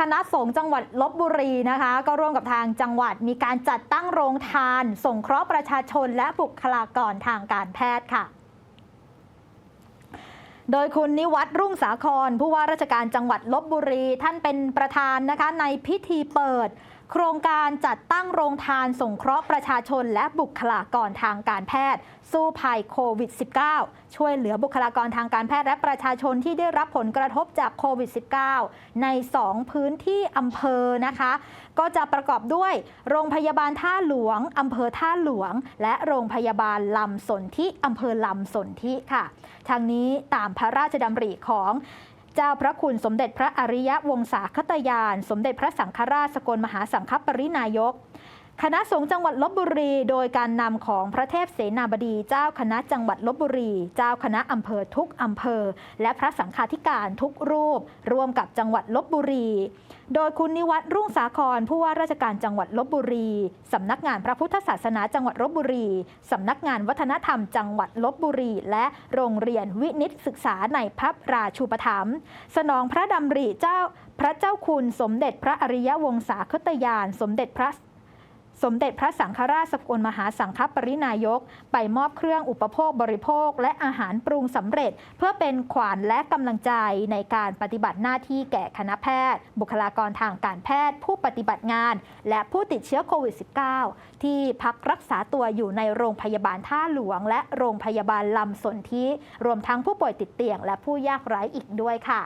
คณะสงฆ์จังหวัดลบบุรีนะคะ ก็ร่วมกับทางจังหวัดมีการจัดตั้งโรงทาน ส่งเคราะห์ประชาชนและบุคลากรทางการแพทย์ค่ะโดยคุณนิวัตรรุ่งสาคร ผู้ว่าราชการจังหวัดลบบุรี ท่านเป็นประธานนะคะในพิธีเปิด โครงการจัดตั้งโรงทานส่งเคราะห์ประชาชนและบุคลากรทางการแพทย์ สู้ภัยโควิด -19 ช่วยเหลือบุคลากรทางการแพทย์และประชาชนที่ได้รับผลกระทบจากโควิด -19 ใน 2 พื้นที่อำเภอนะคะ ก็จะประกอบด้วย โรงพยาบาลท่าหลวงอำเภอท่าหลวง และโรงพยาบาลลำสนธิอำเภอลำสนธิค่ะ ทางนี้ตามพระราชดำริของ เจ้าพระคุณสมเด็จพระอริยะวงศาคตยาน สมเด็จพระสังฆราชสกลมหาสังฆปรินายก คณะสงฆ์จังหวัดลบบุรี โดยการนำของพระเทพเสนาบดีเจ้าคณะจังหวัดลบบุรี เจ้าคณะอำเภอทุกอำเภอ และพระสังฆาธิการทุกรูป ร่วมกับจังหวัดลบบุรี โดยคุณนิวัตรรุ่งสาครผู้ว่าราชการจังหวัดลบบุรีสำนักงานพระพุทธศาสนาจังหวัดลบบุรีสำนักงานวัฒนธรรมจังหวัดลบบุรี และโรงเรียนวินิตศึกษาในพระราชูปถัมภ์สนองพระดำริเจ้าพระเจ้าคุณสมเด็จพระอริยวงศาคตยาน สมเด็จพระ สมเด็จพระสังฆราชสกลมหาสังฆปรินายก ไปมอบเครื่องอุปโภคบริโภค และอาหารปรุงสำเร็จ เพื่อเป็นขวัญและกำลังใจในการปฏิบัติหน้าที่แก่คณะแพทย์ บุคลากรทางการแพทย์ ผู้ปฏิบัติงาน และผู้ติดเชื้อโควิด -19 ที่พักรักษาตัวอยู่ในโรงพยาบาลท่าหลวง และโรงพยาบาลลำสนธิรวมทั้งผู้ป่วยติดเตียง และผู้ยากไร้อีกด้วยค่ะ